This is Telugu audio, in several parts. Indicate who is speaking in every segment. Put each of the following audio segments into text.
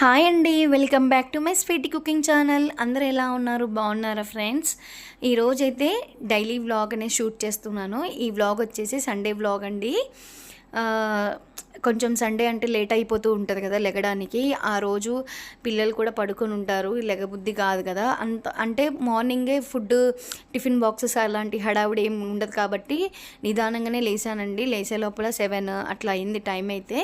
Speaker 1: హాయ్ అండి welcome back to my sweety cooking channel. అందరూ ఎలా ఉన్నారు? బాగున్నారా ఫ్రెండ్స్? ఈరోజైతే డైలీ వ్లాగ్ అనేది షూట్ చేస్తున్నాను. ఈ వ్లాగ్ వచ్చేసి సండే వ్లాగ్ అండి. కొంచెం సండే అంటే లేట్ అయిపోతూ ఉంటుంది కదా లెగడానికి. ఆ రోజు పిల్లలు కూడా పడుకొని ఉంటారు. లెగబుద్ధి కాదు కదా. అంత అంటే మార్నింగే ఫుడ్ టిఫిన్ బాక్సెస్ అలాంటి హడావుడి ఏం ఉండదు కాబట్టి నిదానంగానే లేసానండి లేసే లోపల సెవెన్ అట్లా అయింది టైం అయితే.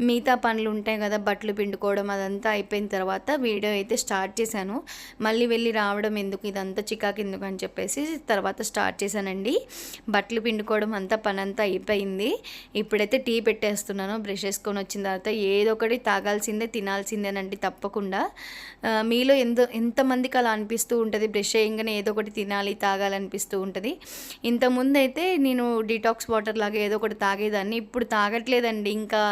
Speaker 1: మిగతా పనులు ఉంటాయి కదా బట్టలు పిండుకోవడం అదంతా అయిపోయిన తర్వాత వీడియో అయితే స్టార్ట్ చేశాను. మళ్ళీ వెళ్ళి రావడం ఎందుకు ఇదంతా చికాకు ఎందుకు అని చెప్పేసి తర్వాత స్టార్ట్ చేశానండి. బట్టలు పిండుకోవడం అంతా పని అంతా అయిపోయింది. ఇప్పుడైతే టీ పెట్టేస్తున్నాను. బ్రష్ చేసుకొని వచ్చిన తర్వాత ఏదో ఒకటి తాగాల్సిందే తినాల్సిందేనండి తప్పకుండా. మీలో ఎంతో ఎంతమందికి అలా అనిపిస్తూ ఉంటుంది? బ్రష్ చేయగానే ఏదో ఒకటి తినాలి తాగాలనిపిస్తూ ఉంటుంది. ఇంతకుముందు అయితే నేను డిటాక్స్ వాటర్ లాగా ఏదో ఒకటి తాగేదాన్ని. ఇప్పుడు తాగట్లేదండి. ఇంకా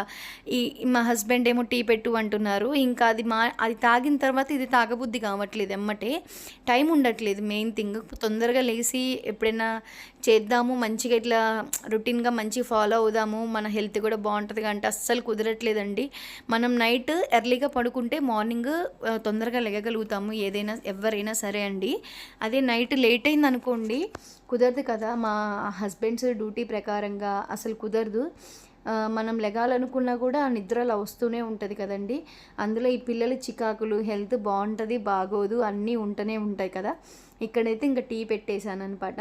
Speaker 1: ఈ మా హస్బెండ్ ఏమో టీ పెట్టు అంటున్నారు. ఇంకా అది మా అది తాగిన తర్వాత ఇది తాగబుద్ధి కావట్లేదు ఎమ్మటే. టైం ఉండట్లేదు మెయిన్ థింగ్. తొందరగా లేచి ఎప్పుడైనా చేద్దాము మంచిగా ఇట్లా రొటీన్గా మంచి ఫాలో అవుదాము. మన హెల్త్ కూడా బాగుంటుంది అంటే అస్సలు కుదరట్లేదండి. మనం నైట్ ఎర్లీగా పడుకుంటే మార్నింగ్ తొందరగా లెగగలుగుతాము ఏదైనా ఎవరైనా సరే అండి. అదే నైట్ లేట్ అయింది అనుకోండి కుదరదు కదా. మా హస్బెండ్స్ డ్యూటీ ప్రకారంగా అసలు కుదరదు. మనం లెగాలనుకున్నా కూడా ఆ నిద్రలో వస్తూనే ఉంటుంది కదండి. అందులో ఈ పిల్లల చికాకులు హెల్త్ బాగుంటుంది బాగోదు అన్నీ ఉంటూనే ఉంటాయి కదా. ఇక్కడైతే ఇంకా టీ పెట్టేశాను అనమాట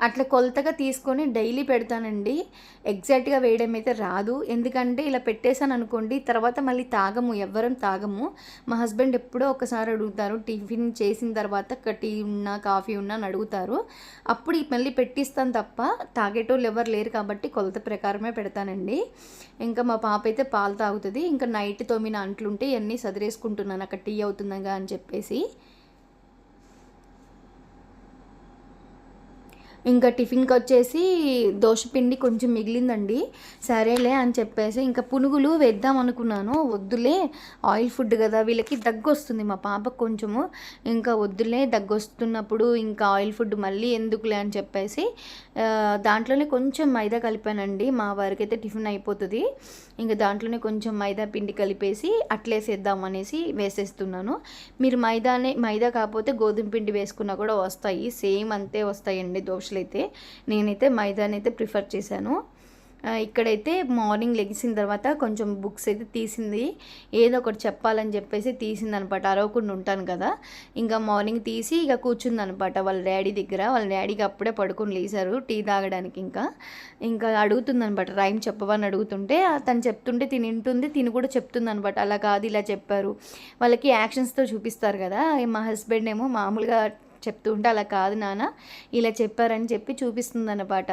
Speaker 1: అట్లా కొలతగా తీసుకొని డైలీ పెడతానండి. ఎగ్జాక్ట్గా వేయడం అయితే రాదు. ఎందుకంటే ఇలా పెట్టేశాను అనుకోండి తర్వాత మళ్ళీ తాగము ఎవ్వరం తాగము. మా హస్బెండ్ ఎప్పుడో ఒకసారి అడుగుతారు టిఫిన్ చేసిన తర్వాత టీ ఉన్నా కాఫీ ఉన్నా అని అడుగుతారు. అప్పుడు మళ్ళీ పెట్టిస్తాను తప్ప తాగేటోళ్ళు ఎవరు లేరు కాబట్టి కొలత ప్రకారమే పెడతానండి. ఇంకా మా పాప అయితే పాలు తాగుతుంది. ఇంకా నైట్ తోమిన అంట్లుంటే ఇవన్నీ సదిరేసుకుంటున్నాను. అక్కడ టీ అవుతుందగా అని చెప్పేసి. ఇంకా టిఫిన్కి వచ్చేసి దోశపిండి కొంచెం మిగిలిందండి. సరేలే అని చెప్పేసి ఇంకా పునుగులు వేద్దాం అనుకున్నాను. వద్దులే ఆయిల్ ఫుడ్ కదా వీళ్ళకి దగ్గు వస్తుంది మా పాపకు కొంచెము. ఇంకా వద్దులే దగ్గు వస్తున్నప్పుడు ఇంకా ఆయిల్ ఫుడ్ మళ్ళీ ఎందుకులే అని చెప్పేసి దాంట్లోనే కొంచెం మైదా కలిపానండి. మా వారికి అయితే టిఫిన్ అయిపోతుంది. ఇంకా దాంట్లోనే కొంచెం మైదా పిండి కలిపేసి అట్లేసేద్దాం అనేసి వేసేస్తున్నాను. మీరు మైదానే మైదా కాకపోతే గోధుమ పిండి వేసుకున్నా కూడా వస్తాయి. సేమ్ అంతే వస్తాయండి దోశలు అయితే నేనైతే మైదానైతే ప్రిఫర్ చేశాను. ఇక్కడైతే మార్నింగ్ లెగిసిన తర్వాత కొంచెం బుక్స్ అయితే తీసింది. ఏదో ఒకటి చెప్పాలని చెప్పేసి తీసింది అనమాట అరవకుండా ఉంటాను కదా. ఇంకా మార్నింగ్ తీసి ఇక కూర్చుంది అనమాట వాళ్ళ డాడీ దగ్గర. వాళ్ళ డాడీకి అప్పుడే పడుకొని లేచారు టీ తాగడానికి ఇంకా. ఇంకా అడుగుతుంది అనమాట రైమ్ చెప్పవని అడుగుతుంటే తను చెప్తుంటే తిని ఉంటుంది తిని కూడా చెప్తుంది అనమాట అలా కాదు ఇలా చెప్పారు. వాళ్ళకి యాక్షన్స్తో చూపిస్తారు కదా. మా హస్బెండ్ ఏమో మామూలుగా చెప్తూ ఉంటే అలా కాదు నాన్న. ఇలా చెప్పారని చెప్పి చూపిస్తుంది అనమాట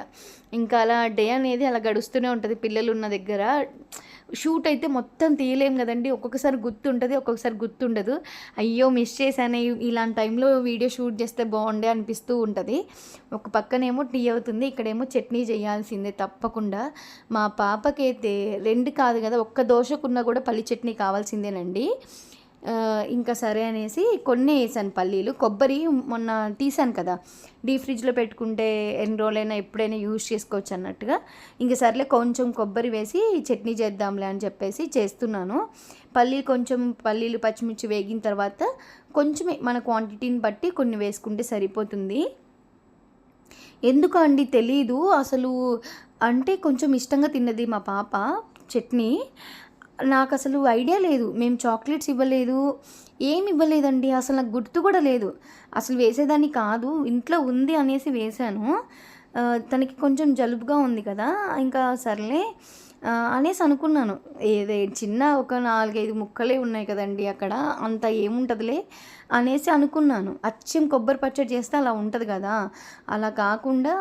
Speaker 1: ఇంకా అలా డే అనేది అలా గడుస్తూనే ఉంటుంది పిల్లలు ఉన్న దగ్గర. షూట్ అయితే మొత్తం తీయలేం కదండి. ఒక్కొక్కసారి గుర్తుంటుంది ఒక్కొక్కసారి గుర్తుండదు. అయ్యో మిస్ చేశాను. ఇలాంటి టైంలో వీడియో షూట్ చేస్తే బాగుండే అనిపిస్తూ ఉంటుంది. ఒక పక్కనేమో టీ అవుతుంది ఇక్కడేమో చట్నీ చేయాల్సిందే తప్పకుండా. మా పాపకైతే రెండు కాదు కదా ఒక్క దోశకున్నా కూడా పల్లి చట్నీ కావాల్సిందేనండి. ఇంకా సరే అనేసి కొన్ని వేసాను పల్లీలు. కొబ్బరి మొన్న తీసాను కదా. డీ ఫ్రిడ్జ్లో పెట్టుకుంటే ఎన్ని రోజులైనా ఎప్పుడైనా యూజ్ చేసుకోవచ్చు అన్నట్టుగా. ఇంకా సర్లే కొంచెం కొబ్బరి వేసి చట్నీ చేద్దాంలే అని చెప్పేసి చేస్తున్నాను. పల్లీలు కొంచెం పల్లీలు పచ్చిమిర్చి వేగిన తర్వాత కొంచెమే మన క్వాంటిటీని బట్టి కొన్ని వేసుకుంటే సరిపోతుంది. ఎందుకు అండి తెలీదు. అసలు అంటే కొంచెం ఇష్టంగా తిన్నది మా పాప చట్నీ. నాకు అసలు ఐడియా లేదు. మేము చాక్లెట్స్ ఇవ్వలేదు. ఏమి ఇవ్వలేదండి. అసలు నాకు గుర్తు కూడా లేదు. అసలు వేసేదాన్ని కాదు. ఇంట్లో ఉంది అనేసి వేశాను. తనకి కొంచెం జలుబుగా ఉంది కదా. ఇంకా సర్లే అనేసి అనుకున్నాను. ఏదే చిన్న ఒక నాలుగైదు ముక్కలే ఉన్నాయి కదండి అక్కడ. అంత ఏముంటుందిలే. అనేసి అనుకున్నాను. అచ్చం కొబ్బరి పచ్చడి చేస్తే అలా ఉంటుంది కదా. అలా కాకుండా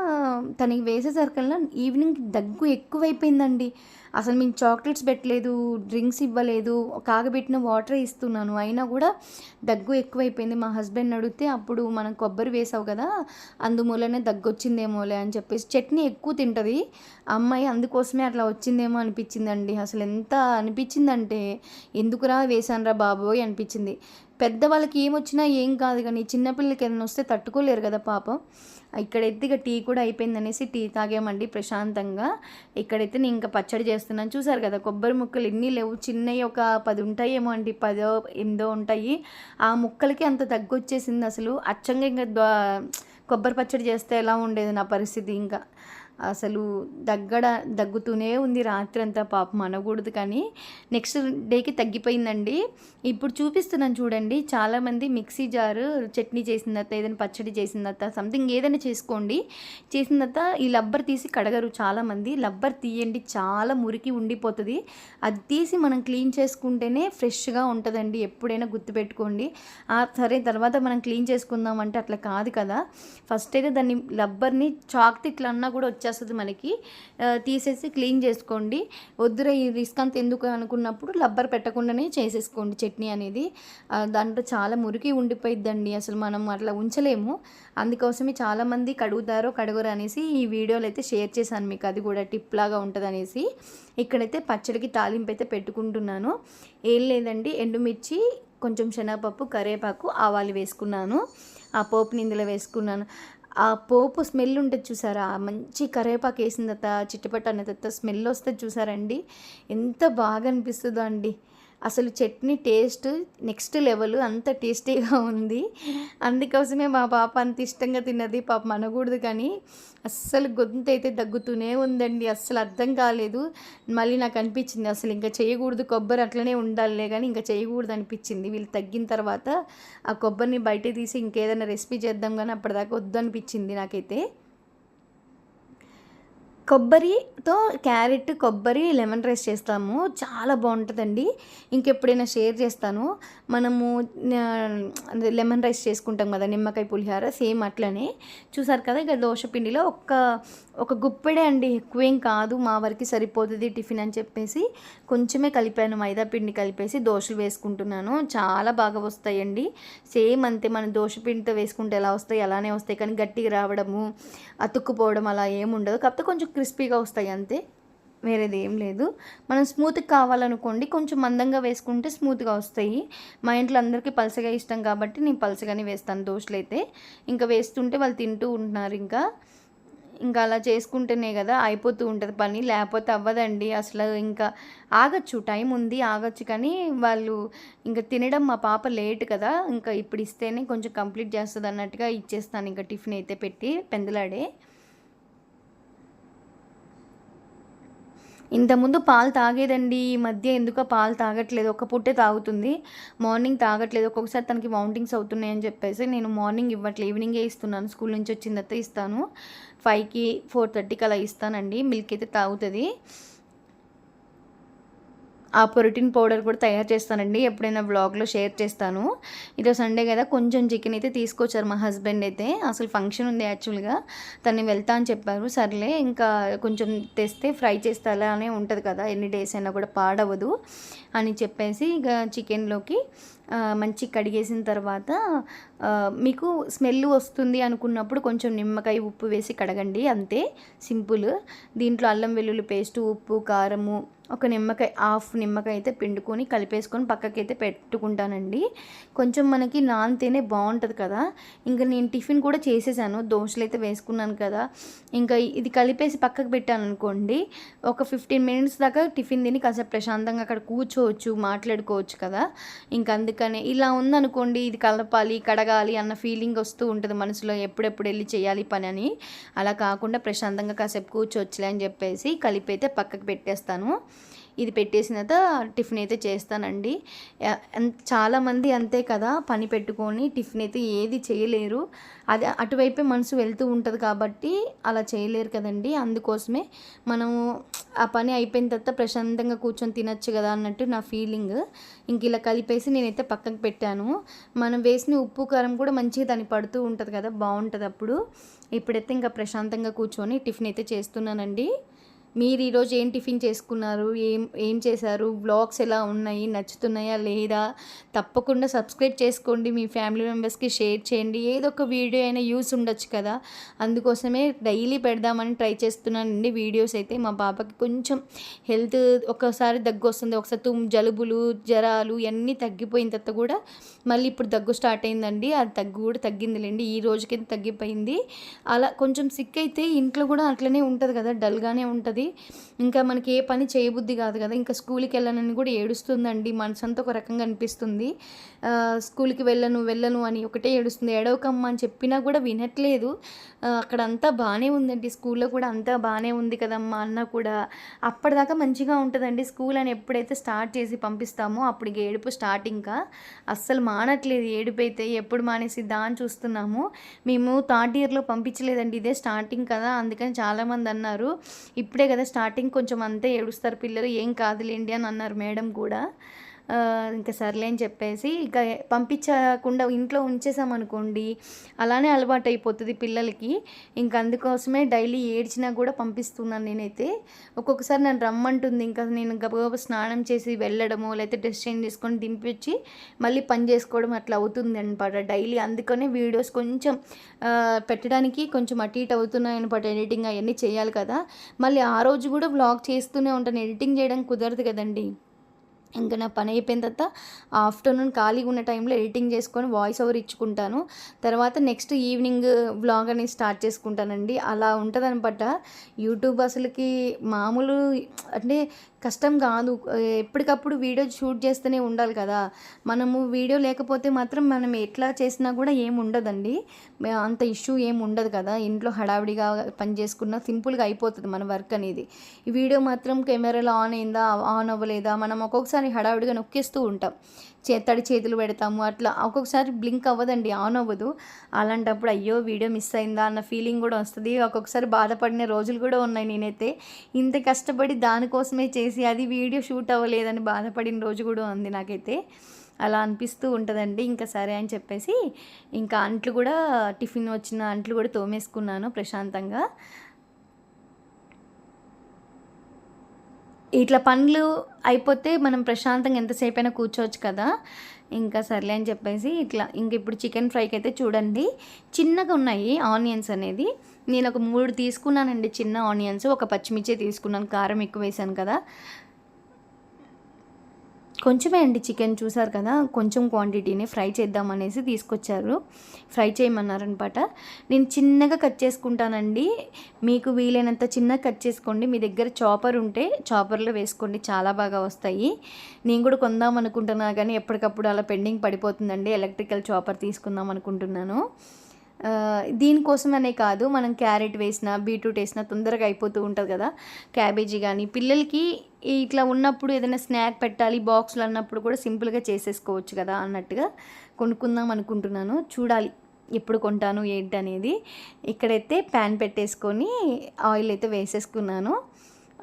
Speaker 1: తనకి వేసేసరికల్లా ఈవినింగ్ దగ్గు ఎక్కువైపోయిందండి. అసలు మేము చాక్లెట్స్ పెట్టలేదు డ్రింక్స్ ఇవ్వలేదు కాగబెట్టిన వాటర్ ఇస్తున్నాను. అయినా కూడా దగ్గు ఎక్కువైపోయింది. మా హస్బెండ్ అడిగితే అప్పుడు మనం కొబ్బరి వేసావు కదా అందుమూలనే దగ్గు వచ్చిందేమోలే అని చెప్పేసి చట్నీ ఎక్కువ తింటుంది. అమ్మాయి అందుకోసమే అట్లా వచ్చిందేమో అనిపించిందండి. అసలు ఎంత అనిపించిందంటే ఎందుకురా వేసానురా బాబోయ్ అనిపించింది. పెద్దవాళ్ళకి ఏమొచ్చినా ఏం కాదు కానీ చిన్నపిల్లలకి ఏదైనా వస్తే తట్టుకోలేరు కదా పాపం. ఇక్కడైతే ఇక టీ కూడా అయిపోయిందనేసి టీ తాగామండి ప్రశాంతంగా. ఇక్కడైతే నేను ఇంకా పచ్చడి చేస్తున్నాను. చూసారు కదా కొబ్బరి ముక్కలు ఎన్ని లేవు. చిన్నవి ఒక పది ఉంటాయేమో అండి పదో ఎనిమిదో ఉంటాయి. ఆ ముక్కలకి అంత తగ్గొచ్చేసింది అసలు. అచ్చంగా ఇంకా కొబ్బరి పచ్చడి చేస్తే ఎలా ఉండేది నా పరిస్థితి ఇంకా. అసలు దగ్గడ దగ్గుతూనే ఉంది రాత్రి అంతా పాపం అనకూడదు కానీ నెక్స్ట్ డేకి తగ్గిపోయిందండి. ఇప్పుడు చూపిస్తున్నాను చూడండి చాలామంది మిక్సీ జారు చట్నీ చేసిన తర్వాత ఏదైనా పచ్చడి చేసిన తర్వాత సంథింగ్ ఏదైనా చేసుకోండి. చేసిన తర్వాత ఈ లబ్బర్ తీసి కడగరు చాలామంది. లబ్బర్ తీయండి చాలా మురికి ఉండిపోతుంది. అది తీసి మనం క్లీన్ చేసుకుంటేనే ఫ్రెష్గా ఉంటుందండి ఎప్పుడైనా గుర్తుపెట్టుకోండి. ఆ సరే తర్వాత మనం క్లీన్ చేసుకుందాం అంటే అట్లా కాదు కదా. ఫస్ట్ అయితే దాన్ని లబ్బర్ని చాక్ ఇట్లా అన్నా కూడా వచ్చేస్తుంది మనకి. తీసేసి క్లీన్ చేసుకోండి. వద్దురా ఈ రిస్క్ అంత ఎందుకు అనుకున్నప్పుడు లబ్బర్ పెట్టకుండానే చేసేసుకోండి చట్నీ అనేది. దాంట్లో చాలా మురికి ఉండిపోయిద్దండి. అసలు మనం అట్లా ఉంచలేము. అందుకోసమే చాలామంది కడుగుతారో కడుగురు అనేసి ఈ వీడియోలు అయితే షేర్ చేశాను మీకు. అది కూడా టిప్ లాగా ఉంటుంది అనేసి ఇక్కడైతే పచ్చడికి తాలింపు అయితే పెట్టుకుంటున్నాను. ఏం లేదండి ఎండుమిర్చి కొంచెం శనగపప్పు కరివేపాకు ఆవాలు వేసుకున్నాను. ఆ పోపు ఇందులో వేసుకున్నాను. ఆ పోపు స్మెల్ ఉంటుంది చూసారా? మంచి కరేపాకు వేసిన తర్వాత చిట్టుపట్టు అన్న తర్వాత స్మెల్ వస్తే చూసారండి ఎంత బాగా అనిపిస్తుందో అండి. అసలు చట్నీ టేస్ట్ నెక్స్ట్ లెవెల్ అంత టేస్టీగా ఉంది. అందుకోసమే మా పాప అంత ఇష్టంగా తిన్నది. పాప మనకూడదు కానీ అస్సలు గొంతు అయితే దగ్గుతూనే ఉందండి. అస్సలు అర్థం కాలేదు. మళ్ళీ నాకు అనిపించింది అసలు ఇంకా చేయకూడదు కొబ్బరి అట్లనే ఉండాలిలే కానీ ఇంకా చేయకూడదు అనిపించింది. వీళ్ళు తగ్గిన తర్వాత ఆ కొబ్బరిని బయట తీసి ఇంకేదైనా రెసిపీ చేద్దాం కానీ అప్పటిదాకా వద్దు అనిపించింది నాకైతే. కొబ్బరితో క్యారెట్ కొబ్బరి లెమన్ రైస్ చేస్తాము. చాలా బాగుంటుందండి. ఇంకెప్పుడైనా షేర్ చేస్తాను. మనము లెమన్ రైస్ చేసుకుంటాం కదా నిమ్మకాయ పులిహార సేమ్ అట్లనే. చూసారు కదా ఇక దోశ పిండిలో ఒక్క ఒక గుప్పెడే అండి. ఎక్కువేం కాదు మా వరకు సరిపోతుంది టిఫిన్ అని చెప్పేసి. కొంచెమే కలిపాను మైదా పిండి కలిపేసి దోశలు వేసుకుంటున్నాను. చాలా బాగా వస్తాయండి. సేమ్ అంతే మన దోశ పిండితో వేసుకుంటే ఎలా వస్తాయి అలానే వస్తాయి. కానీ గట్టిగా రావడము అతుక్కుపోవడం అలా ఏముండదు కాకపోతే కొంచెం క్రిస్పీగా వస్తాయి అంతే. వేరేది ఏం లేదు. మనం స్మూత్గా కావాలనుకోండి కొంచెం మందంగా వేసుకుంటే స్మూత్గా వస్తాయి. మా ఇంట్లో అందరికీ పలసగా ఇష్టం కాబట్టి నేను పలసగానే వేస్తాను దోశలు అయితే ఇంకా వేస్తుంటే వాళ్ళు తింటూ ఉంటున్నారు ఇంకా. ఇంకా అలా చేసుకుంటేనే కదా అయిపోతూ ఉంటుంది పని. లేకపోతే అవ్వదండి. అసలు ఇంకా ఆగచ్చు. టైం ఉంది ఆగచ్చు. కానీ వాళ్ళు ఇంకా తినడం మా పాప లేట్ కదా. ఇంకా ఇప్పుడు ఇస్తేనే కొంచెం కంప్లీట్ చేస్తుంది అన్నట్టుగా ఇచ్చేస్తాను. ఇంకా టిఫిన్ అయితే పెట్టి పెందలాడే. ఇంతకుముందు పాలు తాగేదండి. ఈ మధ్య ఎందుకో పాలు తాగట్లేదు. ఒక పుట్టే తాగుతుంది. మార్నింగ్ తాగట్లేదు. ఒక్కొక్కసారి తనకి వామిటింగ్స్ అవుతున్నాయి అని చెప్పేసి నేను మార్నింగ్ ఇవ్వట్లేదు ఈవినింగే ఇస్తున్నాను. స్కూల్ నుంచి వచ్చిన తర్వాత ఇస్తాను. ఫైవ్కి ఫోర్ థర్టీకి అలా ఇస్తానండి. మిల్క్ అయితే తాగుతుంది. ఆ ప్రోటీన్ పౌడర్ కూడా తయారు చేస్తానండి. ఎప్పుడైనా వ్లాగ్లో షేర్ చేస్తాను. ఈరోజు సండే కదా కొంచెం చికెన్ అయితే తీసుకొచ్చారు మా హస్బెండ్ అయితే. అసలు ఫంక్షన్ ఉంది యాక్చువల్గా. తను వెళ్తా అని చెప్పారు. సర్లే ఇంకా కొంచెం తెస్తే ఫ్రై చేస్తే అలానే ఉంటుంది కదా ఎన్ని డేస్ అయినా కూడా పాడవదు. అని చెప్పేసి ఇక చికెన్లోకి మంచి కడిగేసిన తర్వాత మీకు స్మెల్ వస్తుంది అనుకున్నప్పుడు కొంచెం నిమ్మకాయ ఉప్పు వేసి కడగండి అంతే సింపుల్. దీంట్లో అల్లం వెల్లుల్లి పేస్ట్ ఉప్పు కారము ఒక నిమ్మకాయ హాఫ్ నిమ్మకాయ అయితే పిండుకొని కలిపేసుకొని పక్కకైతే పెట్టుకుంటానండి. కొంచెం మనకి నానితేనే బాగుంటుంది కదా. ఇంకా నేను టిఫిన్ కూడా చేసేసాను దోశలు అయితే వేసుకున్నాను కదా. ఇంకా ఇది కలిపేసి పక్కకు పెట్టాను అనుకోండి ఒక ఫిఫ్టీన్ మినిట్స్ దాకా టిఫిన్ తిని కాసేపు ప్రశాంతంగా అక్కడ కూర్చోవచ్చు మాట్లాడుకోవచ్చు కదా. ఇంకా అందుకనే ఇలా ఉందనుకోండి ఇది కలపాలి కడగాలి అన్న ఫీలింగ్ వస్తూ ఉంటుంది మనసులో ఎప్పుడెప్పుడు వెళ్ళి చేయాలి పని అని అలా కాకుండా ప్రశాంతంగా కాసేపు కూర్చోవచ్చులే అని చెప్పేసి కలిపి అయితే పక్కకు పెట్టేస్తాను. ఇది పెట్టేసిన తర్వాత టిఫిన్ అయితే చేస్తానండి. చాలామంది అంతే కదా పని పెట్టుకొని టిఫిన్ అయితే ఏది చేయలేరు. అది అటువైపే మనసు వెళ్తూ ఉంటుంది కాబట్టి అలా చేయలేరు కదండి. అందుకోసమే మనము ఆ పని అయిపోయిన తర్వాత ప్రశాంతంగా కూర్చొని తినచ్చు కదా అన్నట్టు నా ఫీలింగ్. ఇంక ఇలా కలిపేసి నేనైతే పక్కకు పెట్టాను. మనం వేసిన ఉప్పు కారం కూడా మంచిగా దాన్ని పడుతూ ఉంటుంది కదా బాగుంటుంది అప్పుడు. ఇప్పుడైతే ఇంకా ప్రశాంతంగా కూర్చొని టిఫిన్ అయితే చేస్తున్నానండి. మీరు ఈరోజు ఏం టిఫిన్ చేసుకున్నారు? ఏం ఏం చేశారు? బ్లాగ్స్ ఎలా ఉన్నాయి? నచ్చుతున్నాయా? లేదా? తప్పకుండా సబ్స్క్రైబ్ చేసుకోండి. మీ ఫ్యామిలీ మెంబర్స్కి షేర్ చేయండి. ఏదో ఒక వీడియో అయినా యూస్ ఉండొచ్చు కదా. అందుకోసమే డైలీ పెడదామని ట్రై చేస్తున్నానండి వీడియోస్ అయితే. మా పాపకి కొంచెం హెల్త్ ఒకసారి దగ్గు వస్తుంది ఒకసారి తుమ్ జలుబులు జ్వరాలు ఇవన్నీ తగ్గిపోయిన తర్వాత కూడా మళ్ళీ ఇప్పుడు దగ్గు స్టార్ట్ అయిందండి. ఆ దగ్గు కూడా తగ్గిందిలేండి. ఈ రోజుకైతే తగ్గిపోయింది. అలా కొంచెం సిక్ అయితే ఇంట్లో కూడా అట్లనే ఉంటుంది కదా. డల్గానే ఉంటుంది. ఇంకా మనకి ఏ పని చేయబుద్ధి కాదు కదా. ఇంకా స్కూల్కి వెళ్ళనని కూడా ఏడుస్తుందండి. మనసు ఒక రకంగా అనిపిస్తుంది. స్కూల్కి వెళ్ళను వెళ్ళను అని ఒకటే ఏడుస్తుంది. ఏడవకమ్మ అని చెప్పినా కూడా వినట్లేదు. అక్కడ అంతా బాగానే ఉందండి. స్కూల్లో కూడా అంతా బాగానే ఉంది కదమ్మా అన్న కూడా. అప్పటిదాకా మంచిగా ఉంటుందండి. స్కూల్ అని ఎప్పుడైతే స్టార్ట్ చేసి పంపిస్తామో అప్పుడు ఏడుపు స్టార్ట్ ఇంకా. అస్సలు మానట్లేదు ఏడుపు అయితే ఎప్పుడు మానేసి దాన్ని చూస్తున్నాము. మేము థర్డ్ ఇయర్లో పంపించలేదండి. ఇదే స్టార్టింగ్ కదా. అందుకని చాలామంది అన్నారు. ఇప్పుడే కదా స్టార్టింగ్ కొంచెం అంతే ఏడుస్తారు పిల్లలు. ఏం కాదులేండి అని అన్నారు మేడం కూడా. ఇంకా సర్లే అని చెప్పేసి ఇక పంపించకుండా ఇంట్లో ఉంచేసామనుకోండి అలానే అలవాటు అయిపోతుంది పిల్లలకి. ఇంక అందుకోసమే డైలీ ఏడ్చినా కూడా పంపిస్తున్నాను నేనైతే. ఒక్కొక్కసారి నన్ను రమ్మంటుంది ఇంకా నేను గబగబ స్నానం చేసి వెళ్ళడము లేకపోతే డ్రెస్ చేంజ్ చేసుకొని దింపించి మళ్ళీ పని చేసుకోవడం అట్లా అవుతుంది అనమాట డైలీ. అందుకనే వీడియోస్ కొంచెం పెట్టడానికి కొంచెం అటు ఇటు అవుతున్నాయి అనమాట ఎడిటింగ్ అవన్నీ చేయాలి కదా. మళ్ళీ ఆ రోజు కూడా వ్లాగ్ చేస్తూనే ఉంటాను ఎడిటింగ్ చేయడం కుదరదు కదండి. ఇంకా నా పని అయిపోయిన తర్వాత ఆఫ్టర్నూన్ ఖాళీగా ఉన్న టైంలో ఎడిటింగ్ చేసుకొని వాయిస్ ఓవర్ ఇచ్చుకుంటాను. తర్వాత నెక్స్ట్ ఈవినింగ్ వ్లాగ్ అనేది స్టార్ట్ చేసుకుంటానండి. అలా ఉంటుంది అనమాట యూట్యూబ్ అసలుకి మామూలు అంటే కష్టం కాదు. ఎప్పటికప్పుడు వీడియో షూట్ చేస్తూనే ఉండాలి కదా. మనము వీడియో లేకపోతే మాత్రం మనం ఎట్లా చేసినా కూడా ఏం ఉండదండి. అంత ఇష్యూ ఏం ఉండదు కదా. ఇంట్లో హడావిడిగా పని చేసుకున్న సింపుల్గా అయిపోతుంది మన వర్క్ అనేది. ఈ వీడియో మాత్రం కెమెరాలో ఆన్ అయిందా ఆన్ అవ్వలేదా? మనం ఒక్కొక్కసారి హడావిడిగా నొక్కేస్తూ ఉంటాం. చేతడి చేతులు పెడతాము అట్లా ఒక్కొక్కసారి బ్లింక్ అవ్వదండి ఆన్ అవ్వదు. అలాంటప్పుడు అయ్యో వీడియో మిస్ అయిందా అన్న ఫీలింగ్ కూడా వస్తుంది. ఒక్కొక్కసారి బాధపడిన రోజులు కూడా ఉన్నాయి నేనైతే. ఇంత కష్టపడి దానికోసమే చేసి అది వీడియో షూట్ అవ్వలేదని బాధపడిన రోజు కూడా ఉంది నాకైతే. అలా అనిపిస్తూ ఉంటుందండి. ఇంకా సరే అని చెప్పేసి ఇంకా అంట్లు కూడా టిఫిన్ వచ్చిన అంట్లు కూడా తోమేసుకున్నాను ప్రశాంతంగా. ఇట్లా పనులు అయిపోతే మనం ప్రశాంతంగా ఎంతసేపు అయినా కూర్చోవచ్చు కదా. ఇంకా సర్లే అని చెప్పేసి ఇట్లా ఇంక ఇప్పుడు చికెన్ ఫ్రైకి అయితే చూడండి. చిన్నగా ఉన్నాయి ఆనియన్స్ అనేది. నేను ఒక మూడు తీసుకున్నానండి చిన్న ఆనియన్స్. ఒక పచ్చిమిర్చి తీసుకున్నాను. కారం ఎక్కువ వేసాను కదా. కొంచెమే అండి చికెన్ చూసారు కదా కొంచెం క్వాంటిటీని ఫ్రై చేద్దామనేసి తీసుకొచ్చారు. ఫ్రై చేయమన్నారనమాట. నేను చిన్నగా కట్ చేసుకుంటానండి. మీకు వీలైనంత చిన్నగా కట్ చేసుకోండి. మీ దగ్గర చాపర్ ఉంటే చాపర్లో వేసుకోండి చాలా బాగా వస్తాయి. నేను కూడా కొందాం అనుకుంటున్నా కానీ ఎప్పటికప్పుడు అలా పెండింగ్ పడిపోతుందండి. ఎలక్ట్రికల్ చాపర్ తీసుకుందాం అనుకుంటున్నాను. దీనికోసమనే కాదు మనం క్యారెట్ వేసినా బీట్రూట్ వేసిన తొందరగా అయిపోతూ ఉంటుంది కదా. క్యాబేజీ కానీ పిల్లలకి ఇట్లా ఉన్నప్పుడు ఏదైనా స్నాక్ పెట్టాలి బాక్స్లో అన్నప్పుడు కూడా సింపుల్గా చేసేసుకోవచ్చు కదా అన్నట్టుగా కొనుక్కుందాం అనుకుంటున్నాను. చూడాలి ఎప్పుడు కొంటాను ఏంటి అనేది. ఇక్కడైతే ప్యాన్ పెట్టేసుకొని ఆయిల్ అయితే వేసేసుకున్నాను.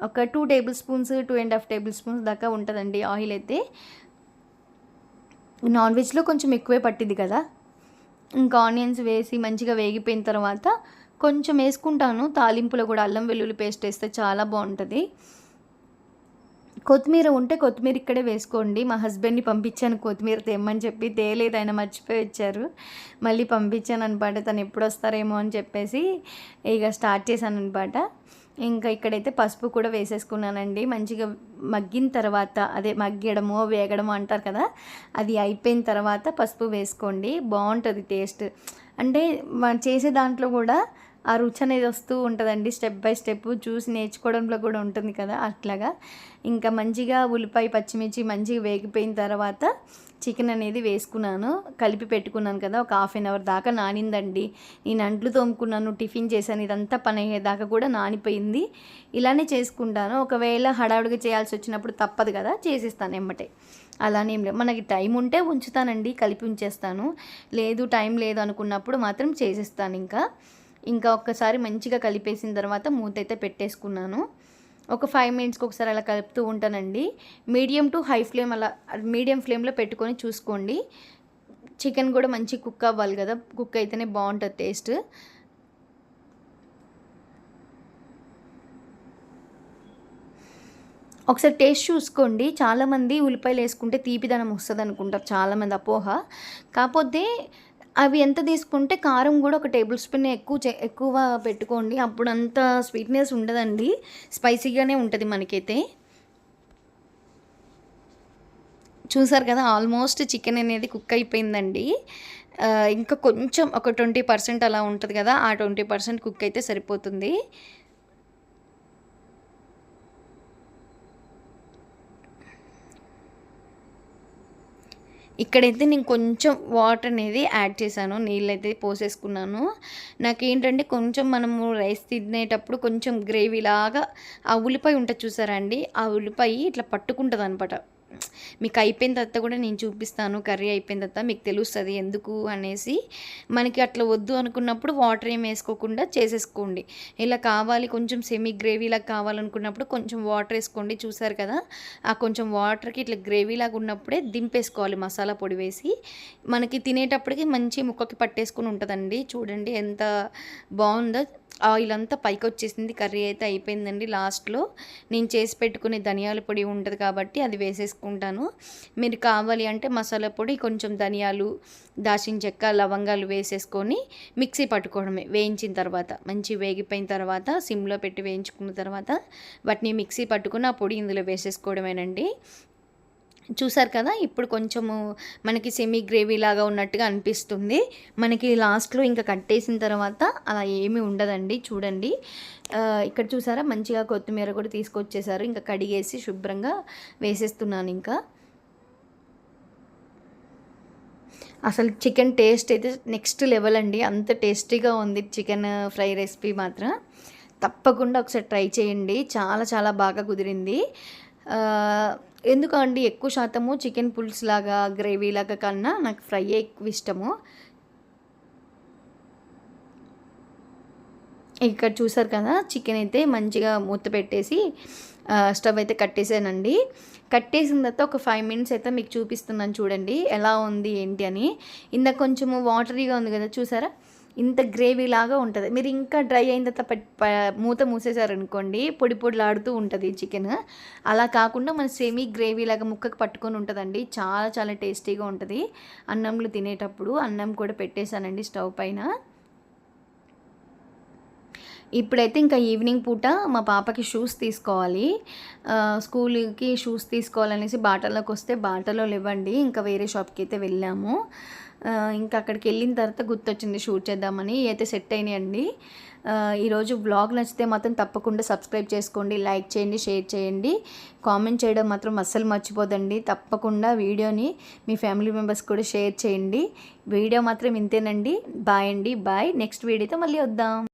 Speaker 1: ఒక two tablespoons two and half tablespoons దాకా ఉంటుందండి ఆయిల్ అయితే. నాన్ వెజ్లో కొంచెం ఎక్కువే పట్టింది కదా. ఇంకా ఆనియన్స్ వేసి మంచిగా వేగిపోయిన తర్వాత కొంచెం వేసుకుంటాను. తాలింపులో కూడా అల్లం వెల్లుల్లి పేస్ట్ వేస్తే చాలా బాగుంటుంది. కొత్తిమీర ఉంటే కొత్తిమీర ఇక్కడే వేసుకోండి. మా హస్బెండ్ని పంపించాను కొత్తిమీర తెమ్మని చెప్పి. తేలేదు ఆయన మర్చిపోయి వచ్చారు. మళ్ళీ పంపించాను అనమాట తను ఎప్పుడు వస్తారేమో అని చెప్పేసి. ఇక స్టార్ట్ చేశాను అనమాట ఇంకా ఇక్కడైతే పసుపు కూడా వేసేసుకున్నానండి. మంచిగా మగ్గిన తర్వాత అదే మగ్గడమో వేగడమో అంటారు కదా అది అయిపోయిన తర్వాత పసుపు వేసుకోండి. బాగుంటుంది టేస్ట్. అంటే మనం చేసే దాంట్లో కూడా ఆ రుచి అనేది వస్తూ ఉంటుందండి. స్టెప్ బై స్టెప్ చూసి నేర్చుకోవడంలో కూడా ఉంటుంది కదా అట్లాగా. ఇంకా మంచిగా ఉల్లిపాయ పచ్చిమిర్చి మంచిగా వేగిపోయిన తర్వాత చికెన్ అనేది వేసుకున్నాను. కలిపి పెట్టుకున్నాను కదా ఒక హాఫ్ అన్ అవర్ దాకా నానిందండి. నేను అంట్లు తోముకున్నాను టిఫిన్ చేశాను ఇదంతా పని అయ్యేదాకా కూడా నానిపోయింది. ఇలానే చేసుకుంటాను. ఒకవేళ హడావుడిగా చేయాల్సి వచ్చినప్పుడు తప్పదు కదా చేసేస్తాను ఎమ్మటే. అలానే ఏం లేదు. మనకి టైం ఉంటే ఉంచుతానండి కలిపి ఉంచేస్తాను. లేదు టైం లేదు అనుకున్నప్పుడు మాత్రం చేసేస్తాను ఇంకా. ఇంకా ఒక్కసారి మంచిగా కలిపేసిన తర్వాత మూత అయితే పెట్టేసుకున్నాను. ఒక ఫైవ్ మినిట్స్కి ఒకసారి అలా కలుపుతూ ఉంటానండి. మీడియం టు హై ఫ్లేమ్ అలా మీడియం ఫ్లేమ్లో పెట్టుకొని చూసుకోండి. చికెన్ కూడా మంచి కుక్ అవ్వాలి కదా కుక్ అయితేనే బాగుంటుంది టేస్ట్ ఒకసారి టేస్ట్ చూసుకోండి. చాలామంది ఉల్లిపాయలు వేసుకుంటే తీపిదనం వస్తుంది అనుకుంటారు చాలామంది అపోహ. కాకపోతే అవి ఎంత తీసుకుంటే కారం కూడా ఒక టేబుల్ స్పూన్ ఎక్కువ చే ఎక్కువ పెట్టుకోండి. అప్పుడు అంత స్వీట్నెస్ ఉండదండి. స్పైసీగానే ఉంటుంది మనకైతే. చూసారు కదా ఆల్మోస్ట్ చికెన్ అనేది కుక్ అయిపోయిందండి. ఇంకా కొంచెం ఒక ట్వంటీ పర్సెంట్ అలా ఉంటుంది కదా ఆ ట్వంటీ పర్సెంట్ కుక్ అయితే సరిపోతుంది. ఇక్కడైతే నేను కొంచెం వాటర్ అనేది యాడ్ చేశాను నీళ్ళు అయితే పోసేసుకున్నాను. నాకేంటంటే కొంచెం మనము రైస్ తినేటప్పుడు కొంచెం గ్రేవీ లాగా ఆ ఉల్లిపాయ ఉంటుంది చూసారా అండి? ఆ ఉల్లిపాయ ఇట్లా పట్టుకుంటుంది అనమాట మీకు అయిపోయిన తర్వాత కూడా నేను చూపిస్తాను కర్రీ అయిపోయిన తర్వాత మీకు తెలుస్తుంది ఎందుకు అనేసి. మనకి అట్లా వద్దు అనుకున్నప్పుడు వాటర్ ఏం వేసుకోకుండా చేసేసుకోండి. ఇలా కావాలి కొంచెం సెమీ గ్రేవీలాగా కావాలనుకున్నప్పుడు కొంచెం వాటర్ వేసుకోండి. చూసారు కదా? ఆ కొంచెం వాటర్కి ఇట్లా గ్రేవీలాగా ఉన్నప్పుడే దింపేసుకోవాలి మసాలా పొడి వేసి. మనకి తినేటప్పటికి మంచి ముక్కకి పట్టేసుకుని ఉంటుందండి. చూడండి ఎంత బాగుందో. ఆయిల్ అంతా పైకి వచ్చేసింది కర్రీ అయితే అయిపోయిందండి లాస్ట్లో. నేను చేసి పెట్టుకునే ధనియాల పొడి ఉంటుంది కాబట్టి అది వేసేసుకుంటాను. మీరు కావాలి అంటే మసాలా పొడి కొంచెం ధనియాలు దాచిన చెక్క లవంగాలు వేసేసుకొని మిక్సీ పట్టుకోవడమే. వేయించిన తర్వాత మంచి వేగిపోయిన తర్వాత సిమ్లో పెట్టి వేయించుకున్న తర్వాత వాటిని మిక్సీ పట్టుకుని ఆ పొడి ఇందులో వేసేసుకోవడమేనండి. చూసారు కదా ఇప్పుడు కొంచెము మనకి సెమీ గ్రేవీ లాగా ఉన్నట్టుగా అనిపిస్తుంది. మనకి లాస్ట్లో ఇంకా కట్టేసిన తర్వాత అలా ఏమీ ఉండదండి చూడండి. ఇక్కడ చూసారా మంచిగా కొత్తిమీర కూడా తీసుకొచ్చేసారు. ఇంకా కడిగేసి శుభ్రంగా వేసేస్తున్నాను ఇంకా. అసలు చికెన్ టేస్ట్ అయితే నెక్స్ట్ లెవెల్ అండి. అంత టేస్టీగా ఉంది చికెన్ ఫ్రై రెసిపీ మాత్రం. తప్పకుండా ఒకసారి ట్రై చేయండి. చాలా చాలా బాగా కుదిరింది. ఎందుకు ఎందుకండి? ఎక్కువ శాతము చికెన్ పులుసు లాగా గ్రేవీ లాగా కన్నా నాకు ఫ్రై ఎక్కువ ఇష్టము. ఇక్కడ చూసారు కదా చికెన్ అయితే మంచిగా మూత పెట్టేసి స్టవ్ అయితే కట్టేసానండి. కట్టేసిన తర్వాత ఒక ఫైవ్ మినిట్స్ అయితే మీకు చూపిస్తున్నాను చూడండి ఎలా ఉంది ఏంటి అని. ఇందాక కొంచెము వాటరీగా ఉంది కదా చూసారా? ఇంత గ్రేవీ లాగా ఉంటుంది. మీరు ఇంకా డ్రై అయిన తర్వాత మూత మూసేసారనుకోండి పొడి పొడిలాడుతూ ఉంటుంది చికెన్. అలా కాకుండా మన సెమీ గ్రేవీ లాగా ముక్కకు పట్టుకొని ఉంటుందండి. చాలా చాలా టేస్టీగా ఉంటుంది. అన్నంలో తినేటప్పుడు అన్నం కూడా పెట్టేశానండి స్టవ్ పైన. ఇప్పుడైతే ఇంకా ఈవినింగ్ పూట మా పాపకి షూస్ తీసుకోవాలి. స్కూల్కి షూస్ తీసుకోవాలనేసి బాటలోకి వస్తే బాటలో లేవండి. ఇంకా వేరే షాప్కి అయితే వెళ్ళాము. ఇంకా అక్కడికి వెళ్ళిన తర్వాత గుర్తొచ్చింది షూట్ చేద్దామని అయితే సెట్ అయినాయండి. ఈరోజు బ్లాగ్ నచ్చితే మాత్రం తప్పకుండా సబ్స్క్రైబ్ చేసుకోండి లైక్ చేయండి షేర్ చేయండి. కామెంట్ చేయడం మాత్రం అస్సలు మర్చిపోదండి. తప్పకుండా వీడియోని మీ ఫ్యామిలీ మెంబర్స్ కూడా షేర్ చేయండి. వీడియో మాత్రం ఇంతేనండి. బాయ్ అండి. బాయ్. నెక్స్ట్ వీడియోతో మళ్ళీ వద్దాం.